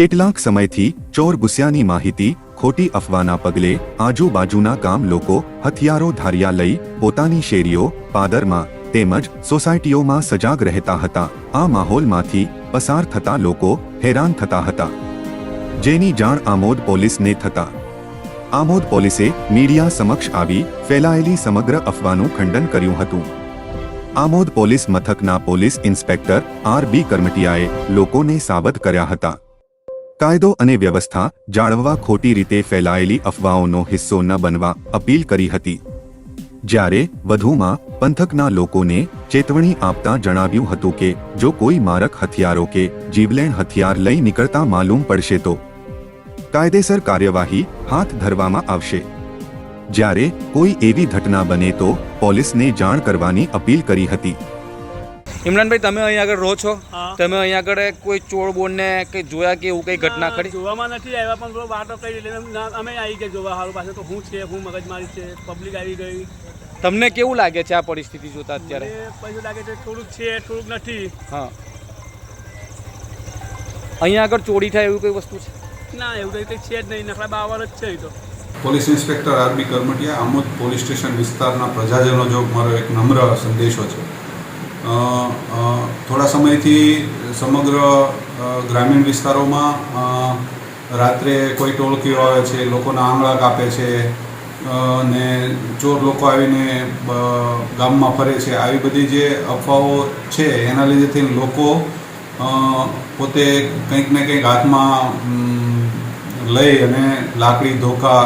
કેટલાક સમયથી ચોર ગુસ્યાની માહિતી ખોટી અફવાના પગલે આજુબાજુના ગામ લોકો હથિયારો ધાર્યા લઈ પોતાની શેરીઓ, પાદરમાં તેમજ સોસાયટીઓમાં સજાગ રહેતા હતા. આ માહોલમાંથી પસાર થતા લોકો હેરાન થતા હતા. જેની જાણ આમોદ પોલીસને થતા. આમોદ પોલીસે મીડિયા સમક્ષ આવી ફેલાયેલી સમગ્ર અફવાનું ખંડન કર્યું હતું. આમોદ પોલીસ મથકના પોલીસ ઇન્સ્પેક્ટર આર બી કરમટિયાએ લોકોને સાવધ કર્યા હતા. કાયદો અને વ્યવસ્થા જાળવવા ખોટી રીતે ફેલાયેલી અફવાઓનો હિસ્સો ન બનવા અપીલ કરી હતી. જ્યારે વધુમાં પંથકના લોકોને ચેતવણી આપતા જણાવ્યું હતું કે, જો કોઈ મારક હથિયારો કે જીવલેણ હથિયાર લઈ નીકળતા માલુમ પડશે તો કાયદેસર કાર્યવાહી હાથ ધરવામાં આવશે. જ્યારે કોઈ એવી ઘટના બને તો પોલીસને જાણ કરવાની અપીલ કરી હતી. ઇમરાનભાઈ તમે અહીંયા આગળ રહો છો? તમે અહીંયા આગળ કોઈ ચોર બોનને કંઈ જોયા કે એવું કંઈ ઘટના ખરી જોવામાં નથી આવ્યા પણ થોડો વાતો કરી એટલે અમે આવી ગયા જોવા હારું. પાસે તો હું છે હું મગજમારી છે પબ્લિક આવી ગઈ. તમને કેવું લાગે છે આ પરિસ્થિતિ જોતા અત્યારે? પછી લાગે છે થોડુંક છે થોડુંક નથી. હા. અહીંયા આગળ ચોરી થાય એવું કઈ વસ્તુ છે? ના એવું કંઈ કઈ છે જ નહીં. નકરા બાવર જ છે એ તો. Police inspector RB Karmatiya Amod police station વિસ્તારના પ્રજાજનો જો મારો એક નમ્ર સંદેશો છે. થોડા સમયથી સમગ્ર ગ્રામીણ વિસ્તારોમાં રાત્રે કોઈ ટોળકીઓ આવે છે, લોકોના આંગળા કાપે છે ને ચોર લોકો આવીને ગામમાં ફરે છે. આવી બધી જે અફવાઓ છે, એના લીધેથી લોકો પોતે કંઈક ને કંઈક હાથમાં લઈ અને લાકડી, ધોકા,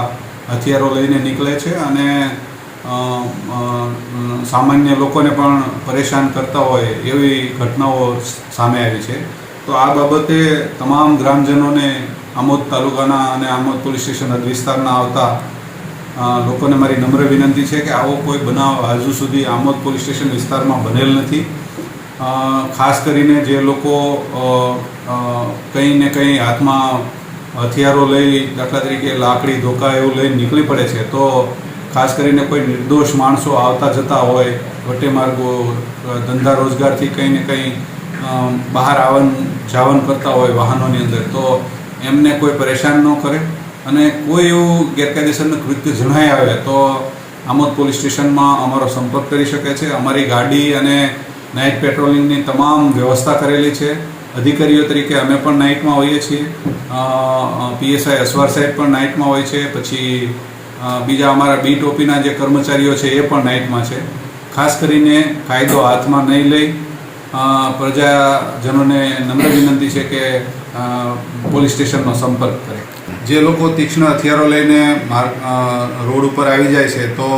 હથિયારો લઈને નીકળે છે અને સામાન્ય લોકોને પણ પરેશાન કરતા હોય એવી ઘટનાઓ સામે આવી છે. તો આ બાબતે તમામ ગ્રામજનોને આમોદ તાલુકાના અને આમોદ પોલીસ સ્ટેશન વિસ્તારના આવતા લોકોને મારી નમ્ર વિનંતી છે કે આવો કોઈ બનાવ હજુ સુધી આમોદ પોલીસ સ્ટેશન વિસ્તારમાં બનેલ નથી. ખાસ કરીને જે લોકો કંઈ ને કંઈ હાથમાં હથિયારો લઈ દાખલા તરીકે લાકડી, ધોકા એવું લઈને નીકળી પડે છે, તો ખાસ કરીને કોઈ નિર્દોષ માણસો આવતા જતા હોય, વટે માર્ગો ધંધા રોજગારથી કંઈ ને કંઈ બહાર આવન, જાવન કરતા હોય વાહનોની અંદર, તો એમને કોઈ પરેશાન ન કરે અને કોઈ એવું ગેરકાયદેસરનું કૃત્ય જણાઈ આવે તો આમોદ પોલીસ સ્ટેશનમાં અમારો સંપર્ક કરી શકે છે. અમારી ગાડી અને નાઇટ પેટ્રોલિંગની તમામ વ્યવસ્થા કરેલી છે. અધિકારીઓ તરીકે અમે પણ નાઇટમાં હોઈએ છીએ. પીએસઆઈ અસવાર સાહેબ પણ નાઇટમાં હોય છે. પછી બીજા અમારા બી ટોપીના જે કર્મચારીઓ છે એ પણ નાઇટમાં છે. ખાસ કરીને કાયદો હાથમાં નહીં લઈ પ્રજાજનોને નમ્ર વિનંતી છે કે પોલીસ સ્ટેશનનો સંપર્ક કરે. જે લોકો તીક્ષ્ણ હથિયારો લઈને રોડ ઉપર આવી જાય છે, તો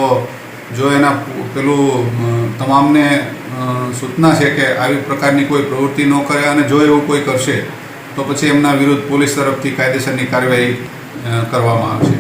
જો એના પેલું તમામને સૂચના છે કે આવી પ્રકારની કોઈ પ્રવૃત્તિ ન કરે અને જો એવું કોઈ કરશે, તો પછી એમના વિરુદ્ધ પોલીસ તરફથી કાયદેસરની કાર્યવાહી કરવામાં આવશે.